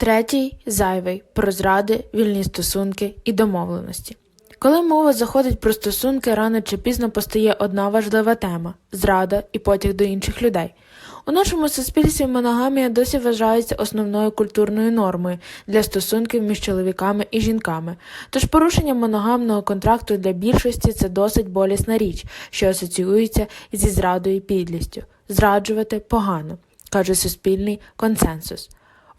Третій зайвий про зради, вільні стосунки і домовленості. Коли мова заходить про стосунки, рано чи пізно постає одна важлива тема зрада і потяг до інших людей. У нашому суспільстві моногамія досі вважається основною культурною нормою для стосунків між чоловіками і жінками. Тож порушення моногамного контракту для більшості це досить болісна річ, що асоціюється зі зрадою і підлістю. Зраджувати погано, каже суспільний консенсус.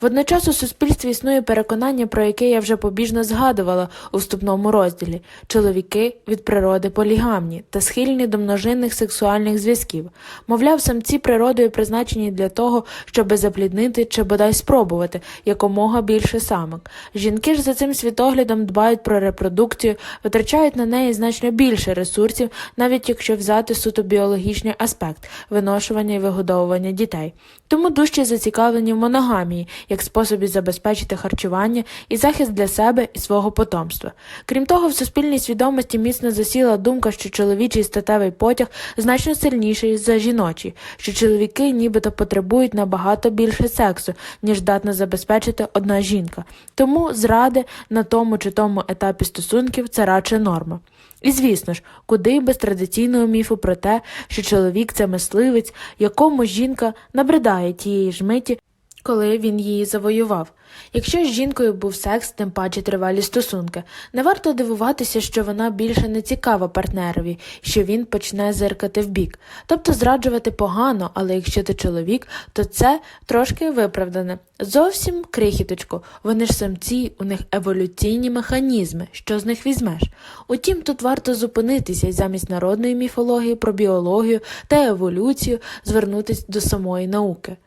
Водночас у суспільстві існує переконання, про яке я вже побіжно згадувала у вступному розділі чоловіки від природи полігамні та схильні до множинних сексуальних зв'язків. Мовляв, самці природою призначені для того, щоби запліднити чи бодай спробувати якомога більше самок. Жінки ж за цим світоглядом дбають про репродукцію, витрачають на неї значно більше ресурсів, навіть якщо взяти суто біологічний аспект виношування і вигодовування дітей. Тому дужче зацікавлені в моногамії як способі забезпечити харчування і захист для себе і свого потомства. Крім того, в суспільній свідомості міцно засіла думка, що чоловічий статевий потяг значно сильніший за жіночий, що чоловіки нібито потребують набагато більше сексу, ніж здатна забезпечити одна жінка. Тому зради на тому чи тому етапі стосунків це радше норма. І звісно ж, куди без традиційного міфу про те, що чоловік це мисливець, якому жінка набридає тієї ж миті, коли він її завоював. Якщо з жінкою був секс, тим паче тривалі стосунки, не варто дивуватися, що вона більше не цікава партнерові, що він почне зиркати вбік. Тобто зраджувати погано, але якщо ти чоловік, то це трошки виправдане. Зовсім крихіточку, вони ж самці, у них еволюційні механізми, що з них візьмеш. Утім, тут варто зупинитися і замість народної міфології про біологію та еволюцію звернутися до самої науки.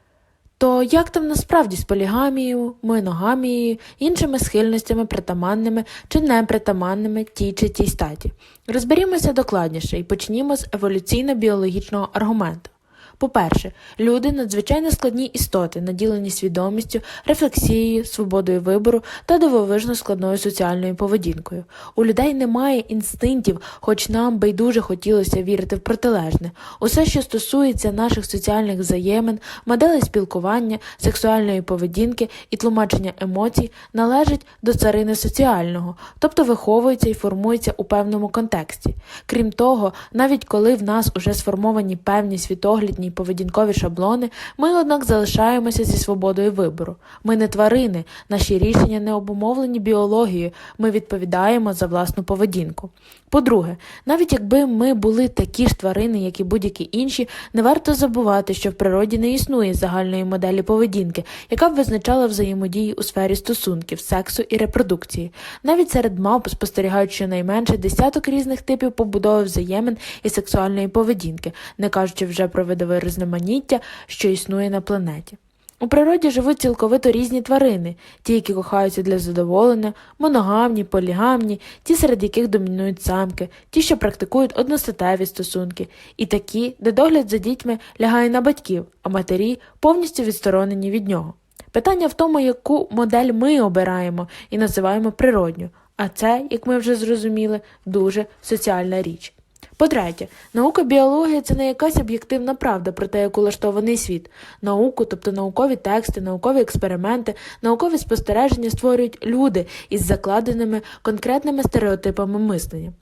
То як там насправді з полігамією, моногамією, іншими схильностями притаманними чи непритаманними тій чи тій статі? Розберімося докладніше і почнімо з еволюційно-біологічного аргументу. По-перше, люди надзвичайно складні істоти, наділені свідомістю, рефлексією, свободою вибору та дивовижно складною соціальною поведінкою. У людей немає інстинктів, хоч нам байдуже хотілося вірити в протилежне. Усе, що стосується наших соціальних взаємин, моделей спілкування, сексуальної поведінки і тлумачення емоцій, належить до царини соціального, тобто виховується і формується у певному контексті. Крім того, навіть коли в нас уже сформовані певні світоглядні й поведінкові шаблони, ми, однак, залишаємося зі свободою вибору. Ми не тварини, наші рішення не обумовлені біологією, ми відповідаємо за власну поведінку. По-друге, навіть якби ми були такі ж тварини, як і будь-які інші, не варто забувати, що в природі не існує загальної моделі поведінки, яка б визначала взаємодії у сфері стосунків, сексу і репродукції. Навіть серед мавп спостерігають щонайменше десяток різних типів побудови взаємин і сексуальної поведінки, не кажучи вже про видове різноманіття, що існує на планеті. У природі живуть цілковито різні тварини, ті, які кохаються для задоволення, моногамні, полігамні, ті, серед яких домінують самки, ті, що практикують одностатеві стосунки, і такі, де догляд за дітьми лягає на батьків, а матері повністю відсторонені від нього. Питання в тому, яку модель ми обираємо і називаємо природню, а це, як ми вже зрозуміли, дуже соціальна річ. По-третє, наука біологія це не якась об'єктивна правда про те, як улаштований світ. Науку, тобто наукові тексти, наукові експерименти, наукові спостереження створюють люди із закладеними конкретними стереотипами мислення.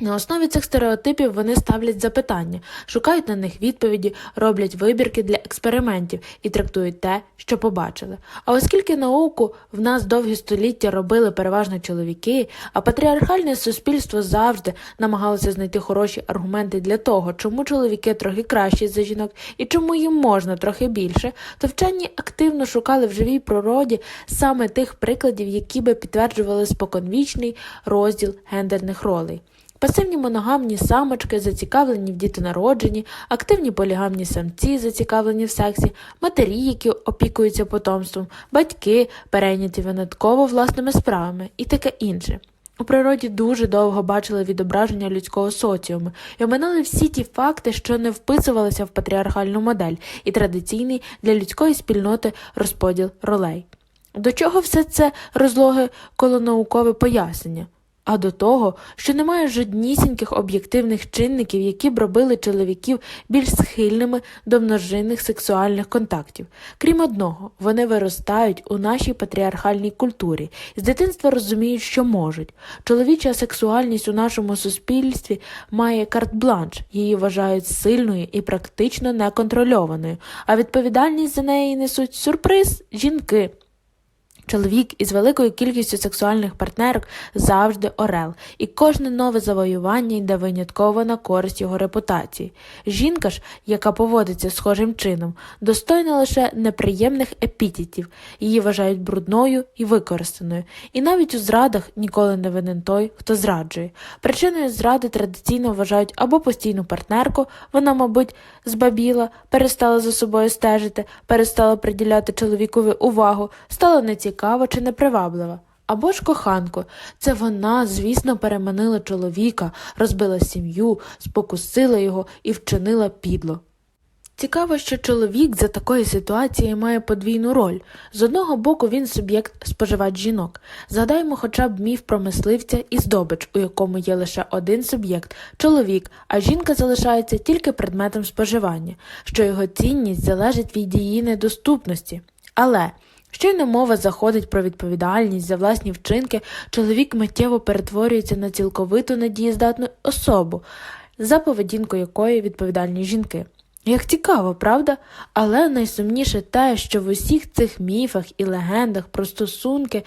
На основі цих стереотипів вони ставлять запитання, шукають на них відповіді, роблять вибірки для експериментів і трактують те, що побачили. А оскільки науку в нас довгі століття робили переважно чоловіки, а патріархальне суспільство завжди намагалося знайти хороші аргументи для того, чому чоловіки трохи кращі за жінок і чому їм можна трохи більше, то вчені активно шукали в живій природі саме тих прикладів, які би підтверджували споконвічний розділ гендерних ролей. Пасивні моногамні самочки зацікавлені в дітонародженні, активні полігамні самці зацікавлені в сексі, матері, які опікуються потомством, батьки, перейняті винятково власними справами і таке інше. У природі дуже довго бачили відображення людського соціуму і оминали всі ті факти, що не вписувалися в патріархальну модель і традиційний для людської спільноти розподіл ролей. До чого все це розлоге колонаукове пояснення? А до того, що немає жоднісіньких об'єктивних чинників, які б робили чоловіків більш схильними до множинних сексуальних контактів. Крім одного, вони виростають у нашій патріархальній культурі з дитинства розуміють, що можуть. Чоловіча сексуальність у нашому суспільстві має карт-бланш, її вважають сильною і практично неконтрольованою, а відповідальність за неї несуть сюрприз жінки. Чоловік із великою кількістю сексуальних партнерок завжди орел, і кожне нове завоювання йде винятково на користь його репутації. Жінка ж, яка поводиться схожим чином, достойна лише неприємних епітетів, її вважають брудною і використаною, і навіть у зрадах ніколи не винен той, хто зраджує. Причиною зради традиційно вважають або постійну партнерку, вона, мабуть, збабіла, перестала за собою стежити, перестала приділяти чоловікові увагу, стала нецікава чи неприваблива. Або ж коханку. Це вона, звісно, переманила чоловіка, розбила сім'ю, спокусила його і вчинила підло. Цікаво, що чоловік за такої ситуації має подвійну роль. З одного боку він суб'єкт споживач жінок. Згадаємо хоча б міф про мисливця і здобич, у якому є лише один суб'єкт чоловік, а жінка залишається тільки предметом споживання, що його цінність залежить від її недоступності. Але Щойно мова заходить про відповідальність за власні вчинки, чоловік миттєво перетворюється на цілковито недієздатну особу, за поведінку якої відповідальні жінки. Як цікаво, правда? Але найсумніше те, що в усіх цих міфах і легендах про стосунки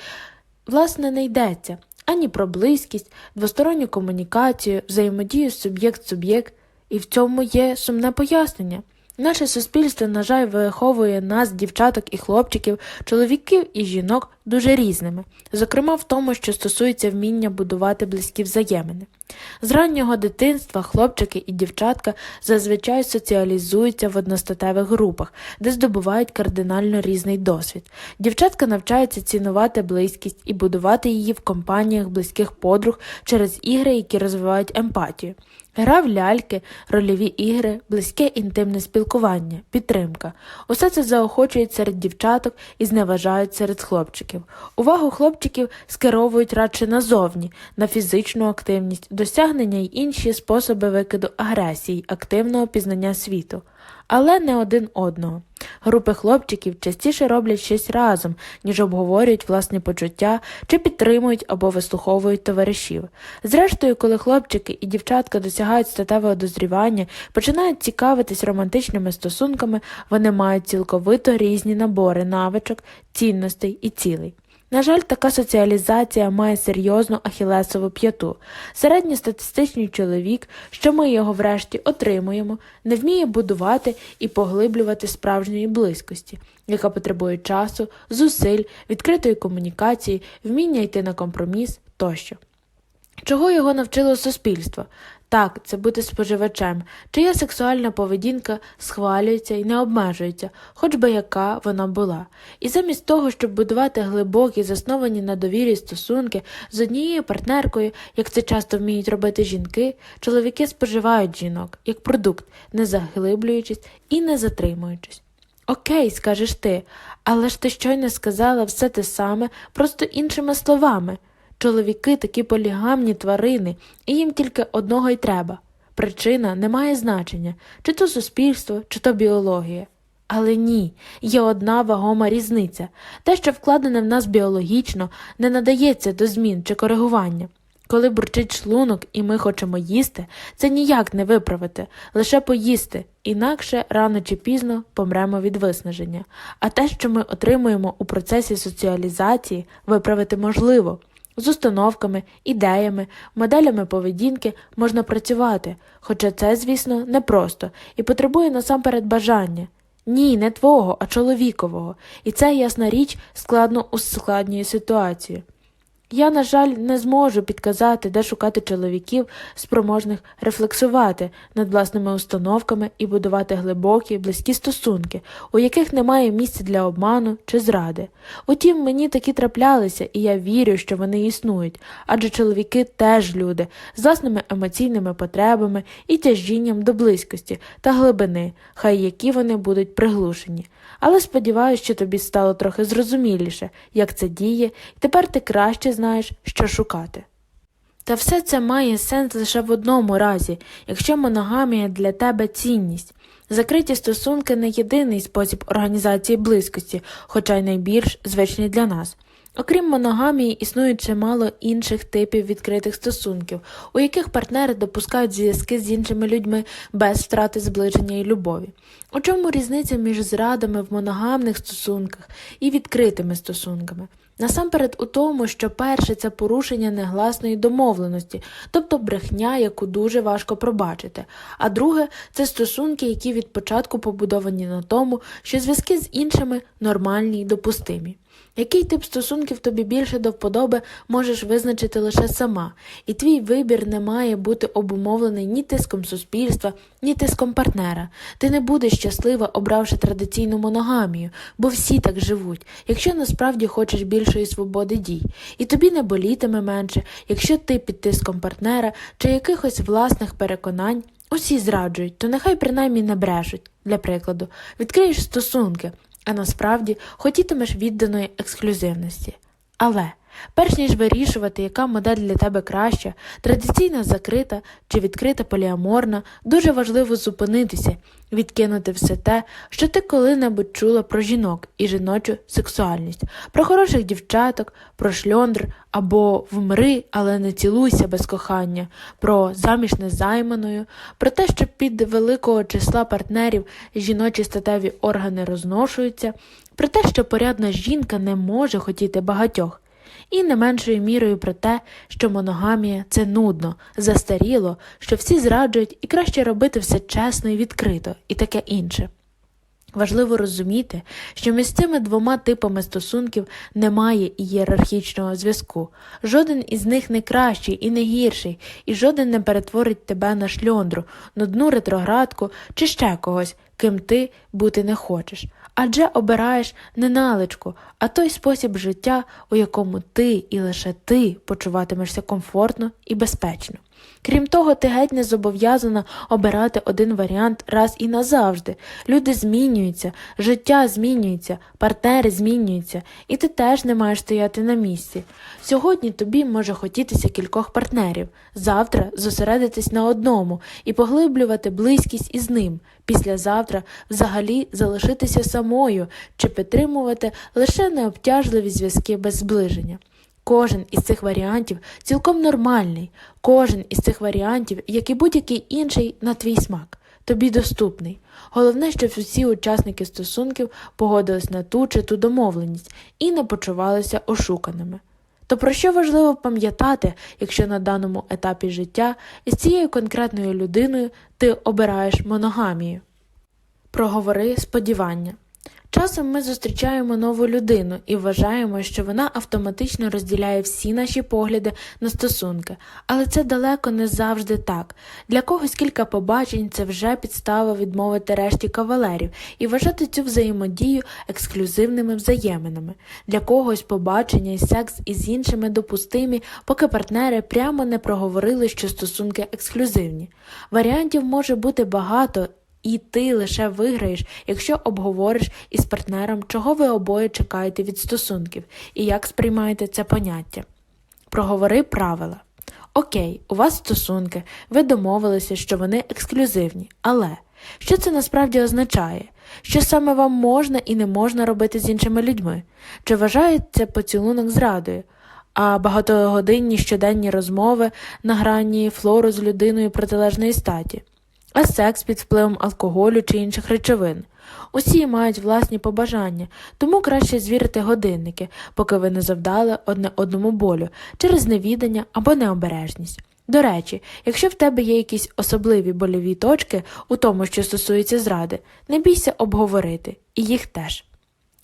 власне не йдеться ані про близькість, двосторонню комунікацію, взаємодію суб'єкт-суб'єкт, і в цьому є сумне пояснення. Наше суспільство, на жаль, виховує нас, дівчаток і хлопчиків, чоловіків і жінок дуже різними, зокрема в тому, що стосується вміння будувати близькі взаємини. З раннього дитинства хлопчики і дівчатка зазвичай соціалізуються в одностатевих групах, де здобувають кардинально різний досвід. Дівчатка навчаються цінувати близькість і будувати її в компаніях близьких подруг через ігри, які розвивають емпатію. Гра в ляльки, рольові ігри, близьке інтимне спілкування, підтримка. Усе це заохочують серед дівчаток і зневажають серед хлопчиків. Увагу хлопчиків скеровують радше назовні, на фізичну активність, досягнення й інші способи викиду агресії, активного пізнання світу але не один одного. Групи хлопчиків частіше роблять щось разом, ніж обговорюють власні почуття чи підтримують або вислуховують товаришів. Зрештою, коли хлопчики і дівчатка досягають статевого дозрівання, починають цікавитись романтичними стосунками, вони мають цілковито різні набори навичок, цінностей і цілей. На жаль, така соціалізація має серйозну ахілесову п'яту. Середньостатистичний чоловік, що ми його врешті отримуємо, не вміє будувати і поглиблювати справжньої близькості, яка потребує часу, зусиль, відкритої комунікації, вміння йти на компроміс тощо. Чого його навчило суспільство? Так, це бути споживачем, чия сексуальна поведінка схвалюється і не обмежується, хоч би яка вона була. І замість того, щоб будувати глибокі, засновані на довірі стосунки з однією партнеркою, як це часто вміють робити жінки, чоловіки споживають жінок як продукт, не заглиблюючись і не затримуючись. Окей, скажеш ти, але ж ти щойно сказала все те саме, просто іншими словами. Чоловіки такі полігамні тварини, і їм тільки одного й треба. Причина не має значення, чи то суспільство, чи то біологія. Але ні, є одна вагома різниця те, що вкладене в нас біологічно, не надається до змін чи коригування. Коли бурчить шлунок і ми хочемо їсти, це ніяк не виправити, лише поїсти, інакше рано чи пізно помремо від виснаження. А те, що ми отримуємо у процесі соціалізації, виправити можливо. З установками, ідеями, моделями поведінки можна працювати, хоча це, звісно, непросто і потребує насамперед бажання. Ні, не твого, а чоловікового, і це, ясна річ, складно ускладнює ситуацію. Я, на жаль, не зможу підказати, де шукати чоловіків, спроможних рефлексувати над власними установками і будувати глибокі, близькі стосунки, у яких немає місця для обману чи зради. Утім, мені такі траплялися, і я вірю, що вони існують, адже чоловіки теж люди з власними емоційними потребами і тяжінням до близькості та глибини, хай які вони будуть приглушені. Але сподіваюся, що тобі стало трохи зрозуміліше, як це діє, і тепер ти краще знаєш, що шукати. Та все це має сенс лише в одному разі, якщо моногамія для тебе цінність. Закриті стосунки не єдиний спосіб організації близькості, хоча й найбільш звичний для нас. Окрім моногамії, існує чимало інших типів відкритих стосунків, у яких партнери допускають зв'язки з іншими людьми без втрати зближення і любові. У чому різниця між зрадами в моногамних стосунках і відкритими стосунками? Насамперед у тому, що перше це порушення негласної домовленості, тобто брехня, яку дуже важко пробачити, а друге це стосунки, які від початку побудовані на тому, що зв'язки з іншими нормальні й допустимі. Який тип стосунків тобі більше до вподоби можеш визначити лише сама, і твій вибір не має бути обумовлений ні тиском суспільства, ні тиском партнера. Ти не будеш щаслива, обравши традиційну моногамію, бо всі так живуть, якщо насправді хочеш більшої свободи дій, і тобі не болітиме менше, якщо ти під тиском партнера чи якихось власних переконань. Усі зраджують, то нехай принаймні не брешуть, для прикладу, відкриєш стосунки, а насправді хотітимеш відданої ексклюзивності. Але перш ніж вирішувати, яка модель для тебе краща, традиційна закрита чи відкрита поліаморна, дуже важливо зупинитися, відкинути все те, що ти коли-небудь чула про жінок і жіночу сексуальність, про хороших дівчаток, про шльондр або вмри, але не цілуйся без кохання, про заміж незайманою, про те, що під великого числа партнерів жіночі статеві органи розношуються, про те, що порядна жінка не може хотіти багатьох. І не меншою мірою про те, що моногамія це нудно, застаріло, що всі зраджують і краще робити все чесно і відкрито, і таке інше. Важливо розуміти, що між цими двома типами стосунків немає ієрархічного зв'язку. Жоден із них не кращий і не гірший, і жоден не перетворить тебе на шльондру, нудну ретроградку чи ще когось, ким ти бути не хочеш. Адже обираєш не наличку, а той спосіб життя, у якому ти і лише ти почуватимешся комфортно і безпечно. Крім того, ти геть не зобов'язана обирати один варіант раз і назавжди. Люди змінюються, життя змінюється, партнери змінюються, і ти теж не маєш стояти на місці. Сьогодні тобі може хотітися кількох партнерів, завтра зосередитись на одному і поглиблювати близькість із ним, післязавтра взагалі залишитися самою чи підтримувати лише необтяжливі зв'язки без зближення. Кожен із цих варіантів цілком нормальний, кожен із цих варіантів, як і будь-який інший, на твій смак, тобі доступний. Головне, щоб всі учасники стосунків погодились на ту чи ту домовленість і не почувалися ошуканими. То про що важливо пам'ятати, якщо на даному етапі життя із цією конкретною людиною ти обираєш моногамію? Проговори сподівання. Часом ми зустрічаємо нову людину і вважаємо, що вона автоматично розділяє всі наші погляди на стосунки, але це далеко не завжди так. Для когось кілька побачень це вже підстава відмовити решті кавалерів і вважати цю взаємодію ексклюзивними взаєминами. Для когось побачення і секс із іншими допустимі, поки партнери прямо не проговорили, що стосунки ексклюзивні. Варіантів може бути багато. І ти лише виграєш, якщо обговориш із партнером, чого ви обоє чекаєте від стосунків і як сприймаєте це поняття. Проговори правила. Окей, у вас стосунки, ви домовилися, що вони ексклюзивні, але що це насправді означає? Що саме вам можна і не можна робити з іншими людьми? Чи вважається поцілунок зрадою? А багатогодинні щоденні розмови на грані флору з людиною протилежної статі? А секс під впливом алкоголю чи інших речовин. Усі мають власні побажання, тому краще звірити годинники, поки ви не завдали одне одному болю через невідання або необережність. До речі, якщо в тебе є якісь особливі больові точки у тому, що стосується зради, не бійся обговорити, і їх теж.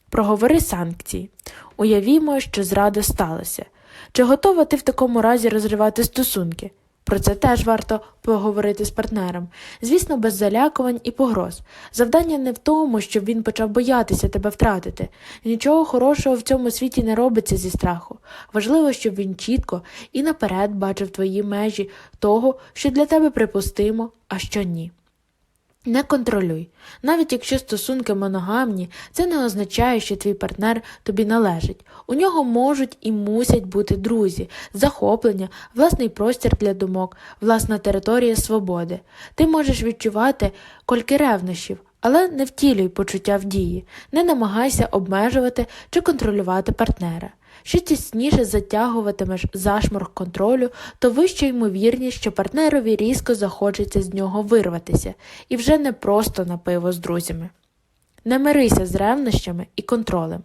Проговори санкції. Уявімо, що зрада сталася. Чи готова ти в такому разі розривати стосунки? Про це теж варто поговорити з партнером. Звісно, без залякувань і погроз. Завдання не в тому, щоб він почав боятися тебе втратити. Нічого хорошого в цьому світі не робиться зі страху. Важливо, щоб він чітко і наперед бачив твої межі того, що для тебе припустимо, а що ні. Не контролюй. Навіть якщо стосунки моногамні, це не означає, що твій партнер тобі належить. У нього можуть і мусять бути друзі, захоплення, власний простір для думок, власна територія свободи. Ти можеш відчувати кольки ревнощів, але не втілюй почуття в дії, не намагайся обмежувати чи контролювати партнера. Що тісніше затягуватимеш зашморг контролю, то вища ймовірність, що партнерові різко захочеться з нього вирватися, і вже не просто на пиво з друзями. Не мирися з ревнощами і контролем.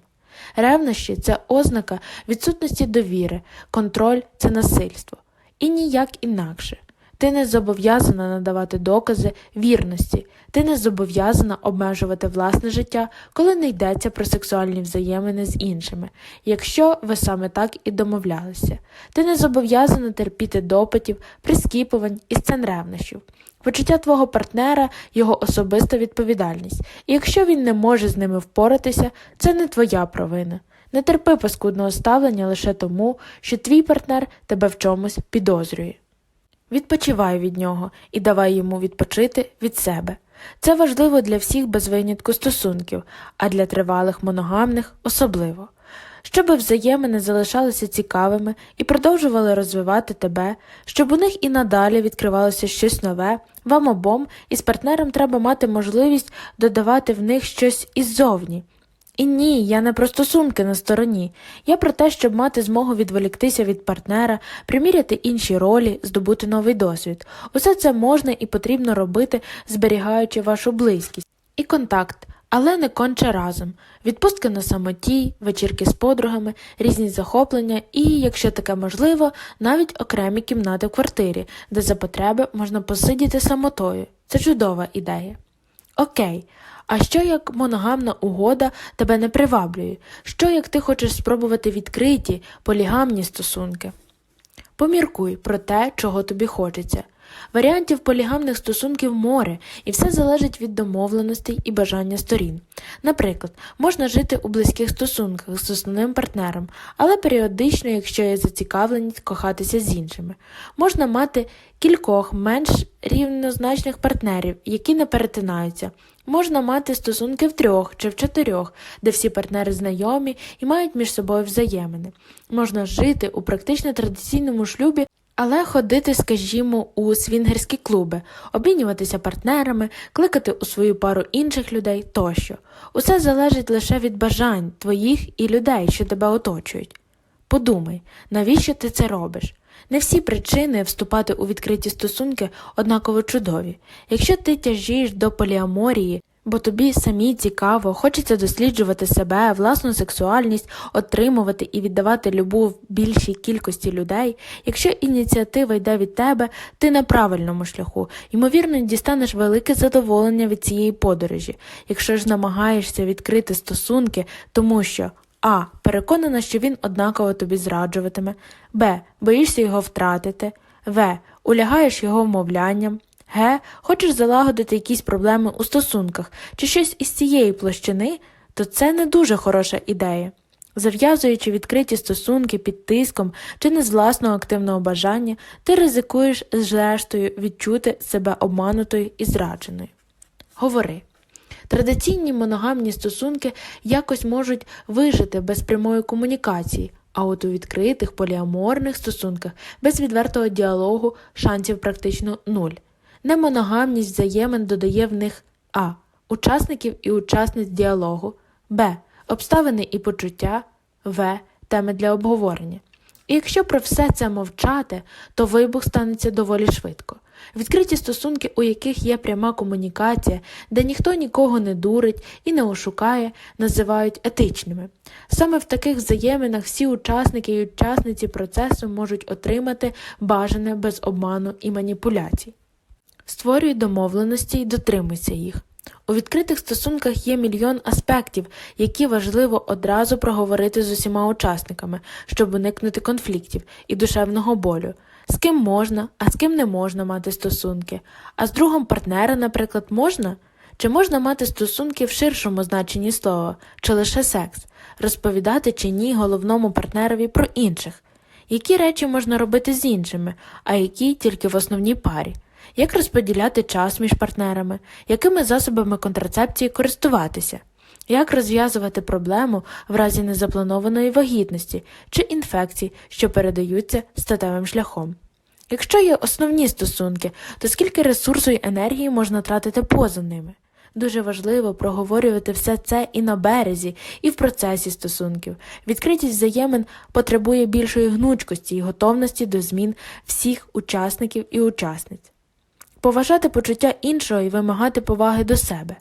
Ревнощі це ознака відсутності довіри, контроль це насильство. І ніяк інакше. Ти не зобов'язана надавати докази вірності, ти не зобов'язана обмежувати власне життя, коли не йдеться про сексуальні взаємини з іншими, якщо ви саме так і домовлялися. Ти не зобов'язана терпіти допитів, прискіпувань і сцен ревнощів. Почуття твого партнера його особиста відповідальність, і якщо він не може з ними впоратися, це не твоя провина. Не терпи паскудного ставлення лише тому, що твій партнер тебе в чомусь підозрює. Відпочивай від нього і давай йому відпочити від себе. Це важливо для всіх без винятку стосунків, а для тривалих моногамних особливо. Щоби взаємини залишалися цікавими і продовжували розвивати тебе, щоб у них і надалі відкривалося щось нове, вам обом із партнером треба мати можливість додавати в них щось іззовні. І ні, я не про стосунки на стороні. Я про те, щоб мати змогу відволіктися від партнера, приміряти інші ролі, здобути новий досвід. Усе це можна і потрібно робити, зберігаючи вашу близькість і контакт, але не конче разом. Відпустки на самоті, вечірки з подругами, різні захоплення і, якщо таке можливо, навіть окремі кімнати в квартирі, де за потреби можна посидіти самотою. Це чудова ідея. Окей. А що як моногамна угода тебе не приваблює? Що як ти хочеш спробувати відкриті, полігамні стосунки? Поміркуй про те, чого тобі хочеться. Варіантів полігамних стосунків море, і все залежить від домовленостей і бажання сторін. Наприклад, можна жити у близьких стосунках з основним партнером, але періодично, якщо є зацікавленість, кохатися з іншими. Можна мати кількох менш рівнозначних партнерів, які не перетинаються. Можна мати стосунки в трьох чи в чотирьох, де всі партнери знайомі і мають між собою взаємини. Можна жити у практично традиційному шлюбі, але ходити, скажімо, у свінгерські клуби, обмінюватися партнерами, кликати у свою пару інших людей тощо. Усе залежить лише від бажань твоїх і людей, що тебе оточують. Подумай, навіщо ти це робиш? Не всі причини вступати у відкриті стосунки однаково чудові. Якщо ти тяжієш до поліаморії, бо тобі самі цікаво, хочеться досліджувати себе, власну сексуальність, отримувати і віддавати любов більшій кількості людей, якщо ініціатива йде від тебе, ти на правильному шляху, ймовірно, дістанеш велике задоволення від цієї подорожі. Якщо ж намагаєшся відкрити стосунки, тому що а. Переконана, що він однаково тобі зраджуватиме, Б. Боїшся його втратити, В. Улягаєш його вмовлянням, Г. Хочеш залагодити якісь проблеми у стосунках чи щось із цієї площини, то це не дуже хороша ідея. Зав'язуючи відкриті стосунки під тиском чи не з власного активного бажання, ти ризикуєш зрештою відчути себе обманутою і зрадженою. Говори. Традиційні моногамні стосунки якось можуть вижити без прямої комунікації, а от у відкритих поліаморних стосунках без відвертого діалогу шансів практично нуль. Немоногамність взаємин додає в них а. Учасників і учасниць діалогу, б. Обставини і почуття, в. Теми для обговорення. І якщо про все це мовчати, то вибух станеться доволі швидко. Відкриті стосунки, у яких є пряма комунікація, де ніхто нікого не дурить і не ошукає, називають етичними. Саме в таких взаєминах всі учасники і учасниці процесу можуть отримати бажане без обману і маніпуляцій. Створюй домовленості і дотримуйся їх. У відкритих стосунках є мільйон аспектів, які важливо одразу проговорити з усіма учасниками, щоб уникнути конфліктів і душевного болю. З ким можна, а з ким не можна мати стосунки, а з другом партнера, наприклад, можна? Чи можна мати стосунки в ширшому значенні слова, чи лише секс, розповідати чи ні головному партнерові про інших? Які речі можна робити з іншими, а які тільки в основній парі? як розподіляти час між партнерами, якими засобами контрацепції користуватися, як розв'язувати проблему в разі незапланованої вагітності чи інфекцій, що передаються статевим шляхом. Якщо є основні стосунки, то скільки ресурсу і енергії можна тратити поза ними? Дуже важливо проговорювати все це і на березі, і в процесі стосунків. Відкритість взаємин потребує більшої гнучкості і готовності до змін всіх учасників і учасниць. Поважати почуття іншого і вимагати поваги до себе.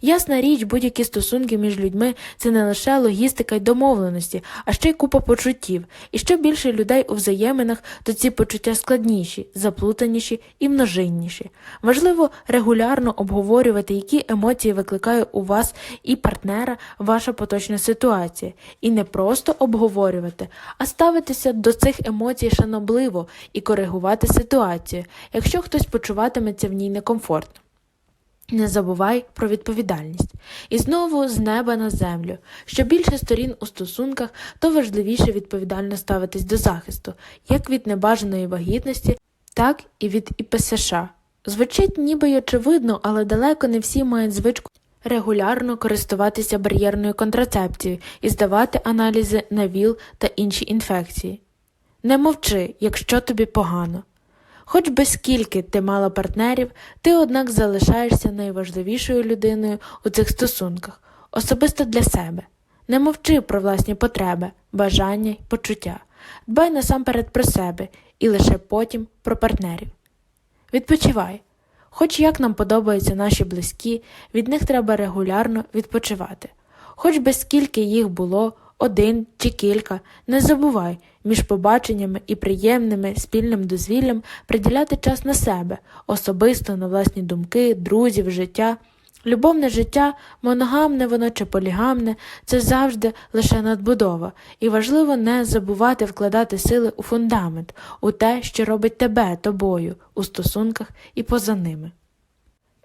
Ясна річ, будь-які стосунки між людьми це не лише логістика й домовленості, а ще й купа почуттів. І що більше людей у взаєминах, то ці почуття складніші, заплутаніші і множинніші. Важливо регулярно обговорювати, які емоції викликає у вас і партнера ваша поточна ситуація, і не просто обговорювати, а ставитися до цих емоцій шанобливо і коригувати ситуацію, якщо хтось почуватиметься в ній некомфортно. Не забувай про відповідальність. І знову з неба на землю. Що більше сторін у стосунках, то важливіше відповідально ставитись до захисту, як від небажаної вагітності, так і від ІПСШ. Звучить ніби й очевидно, але далеко не всі мають звичку регулярно користуватися бар'єрною контрацепцією і здавати аналізи на ВІЛ та інші інфекції. Не мовчи, якщо тобі погано. Хоч би скільки ти мала партнерів, ти, однак, залишаєшся найважливішою людиною у цих стосунках, особисто для себе. Не мовчи про власні потреби, бажання й почуття. Дбай насамперед про себе і лише потім про партнерів. Відпочивай. Хоч як нам подобаються наші близькі, від них треба регулярно відпочивати. Хоч би скільки їх було, один чи кілька, не забувай між побаченнями і приємними спільним дозвіллям приділяти час на себе, особисто на власні думки, друзів, життя. Любовне життя, моногамне воно чи полігамне, це завжди лише надбудова, і важливо не забувати вкладати сили у фундамент, у те, що робить тебе тобою у стосунках і поза ними.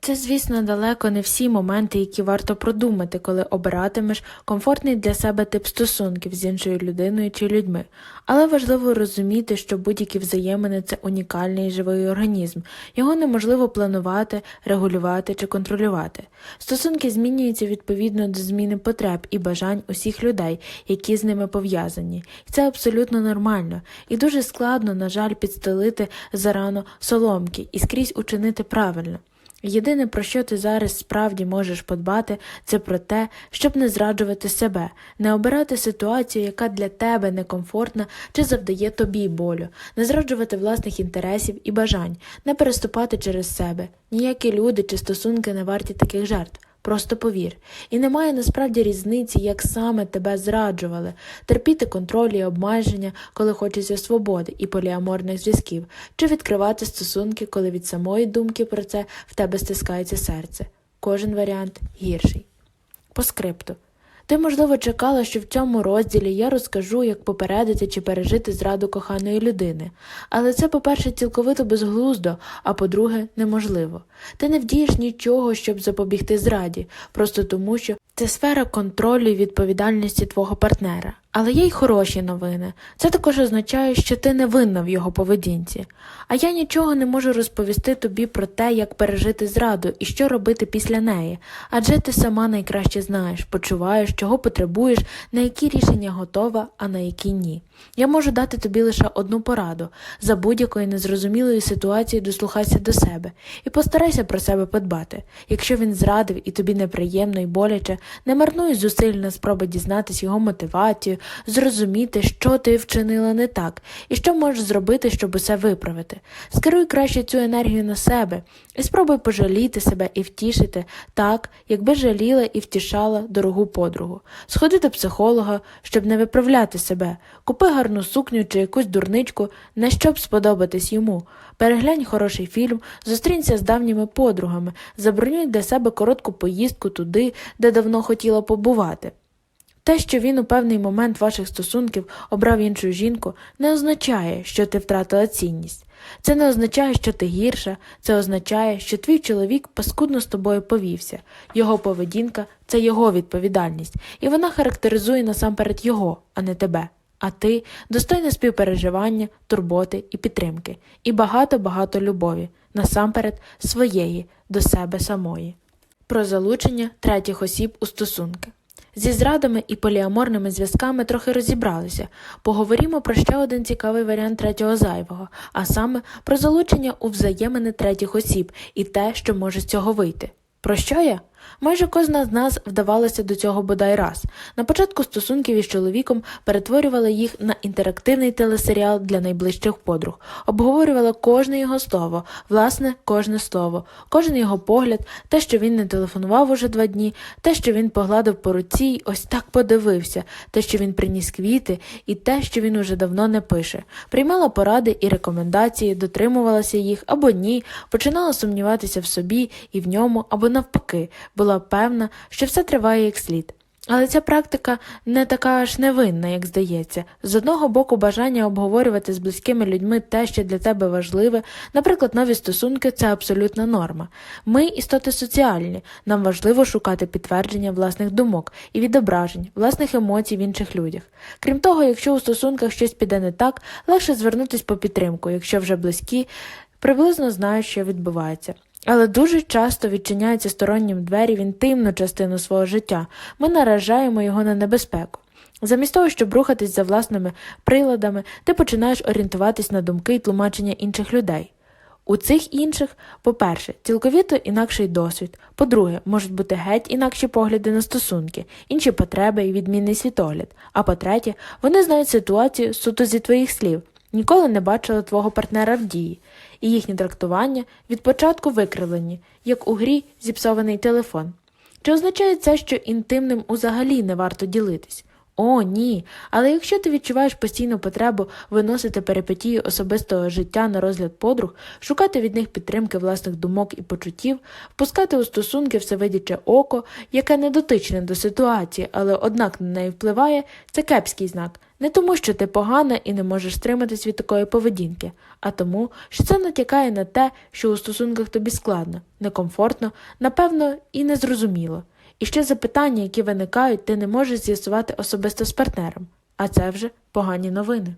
Це, звісно, далеко не всі моменти, які варто продумати, коли обиратимеш комфортний для себе тип стосунків з іншою людиною чи людьми, але важливо розуміти, що будь-які взаємини це унікальний живий організм, його неможливо планувати, регулювати чи контролювати. Стосунки змінюються відповідно до зміни потреб і бажань усіх людей, які з ними пов'язані, і це абсолютно нормально, і дуже складно, на жаль, підстелити зарано соломки і скрізь учинити правильно. Єдине, про що ти зараз справді можеш подбати, це про те, щоб не зраджувати себе, не обирати ситуацію, яка для тебе некомфортна чи завдає тобі болю, не зраджувати власних інтересів і бажань, не переступати через себе. Ніякі люди чи стосунки не варті таких жертв. Просто повір. І немає насправді різниці, як саме тебе зраджували, терпіти контроль і обмеження, коли хочеться свободи і поліаморних зв'язків, чи відкривати стосунки, коли від самої думки про це в тебе стискається серце. Кожен варіант гірший. По скрипту. Ти, можливо, чекала, що в цьому розділі я розкажу, як попередити чи пережити зраду коханої людини, але це, по-перше, цілковито безглуздо, а по-друге, неможливо. Ти не вдієш нічого, щоб запобігти зраді, просто тому, що це сфера контролю і відповідальності твого партнера. Але є й хороші новини. Це також означає, що ти не винна в його поведінці. А я нічого не можу розповісти тобі про те, як пережити зраду і що робити після неї, адже ти сама найкраще знаєш, почуваєш, чого потребуєш, на які рішення готова, а на які ні. Я можу дати тобі лише одну пораду за будь-якої незрозумілої ситуації дослухайся до себе і постарайся про себе подбати. Якщо він зрадив і тобі неприємно і боляче, не марнуй зусиль на спроби дізнатись його мотивацію, зрозуміти, що ти вчинила не так, і що можеш зробити, щоб усе виправити. Скеруй краще цю енергію на себе і спробуй пожаліти себе і втішити так, якби жаліла і втішала дорогу подругу. Сходи до психолога, щоб не виправляти себе. Купи гарну сукню чи якусь дурничку, на щоб сподобатись йому. Переглянь хороший фільм, зустрінься з давніми подругами, забронюй для себе коротку поїздку туди, де давно хотіла побувати. Те, що він у певний момент ваших стосунків обрав іншу жінку, не означає, що ти втратила цінність. Це не означає, що ти гірша, це означає, що твій чоловік паскудно з тобою повівся. Його поведінка це його відповідальність, і вона характеризує насамперед його, а не тебе. а ти достойна співпереживання, турботи і підтримки, і багато-багато любові, насамперед своєї до себе самої. Про залучення третіх осіб у стосунки. Зі зрадами і поліаморними зв'язками трохи розібралися. Поговоримо про ще один цікавий варіант третього зайвого, а саме про залучення у взаємини третіх осіб і те, що може з цього вийти. Про що я? Майже кожна з нас вдавалася до цього бодай раз. На початку стосунків із чоловіком перетворювала їх на інтерактивний телесеріал для найближчих подруг, обговорювала кожне його слово, власне, кожне слово, кожен його погляд, те, що він не телефонував уже два дні, те, що він погладив по руці й ось так подивився, те, що він приніс квіти, і те, що він уже давно не пише. Приймала поради і рекомендації, дотримувалася їх або ні, починала сумніватися в собі і в ньому, або навпаки була певна, що все триває як слід. Але ця практика не така аж невинна, як здається. З одного боку, бажання обговорювати з близькими людьми те, що для тебе важливе, наприклад, нові стосунки це абсолютна норма. Ми істоти соціальні, нам важливо шукати підтвердження власних думок і відображень, власних емоцій в інших людях. Крім того, якщо у стосунках щось піде не так, легше звернутися по підтримку, якщо вже близькі приблизно знають, що відбувається. Але дуже часто відчиняються стороннім двері в інтимну частину свого життя. Ми наражаємо його на небезпеку. Замість того, щоб рухатись за власними приладами, ти починаєш орієнтуватись на думки і тлумачення інших людей. У цих інших, по-перше, цілковіто інакший досвід, по-друге, можуть бути геть інакші погляди на стосунки, інші потреби і відмінний світогляд. А по-третє, вони знають ситуацію суто зі твоїх слів, ніколи не бачили твого партнера в дії, і їхні трактування від початку викривлені, як у грі зіпсований телефон. Чи означає це, що інтимним узагалі не варто ділитись? О, ні. Але якщо ти відчуваєш постійну потребу виносити перипетії особистого життя на розгляд подруг, шукати від них підтримки власних думок і почуттів, впускати у стосунки всевидяче око, яке не дотичне до ситуації, але однак на неї впливає, це кепський знак. Не тому, що ти погана і не можеш стриматись від такої поведінки, а тому, що це натякає на те, що у стосунках тобі складно, некомфортно, напевно, і незрозуміло. І ще запитання, які виникають, ти не можеш з'ясувати особисто з партнером, а це вже погані новини.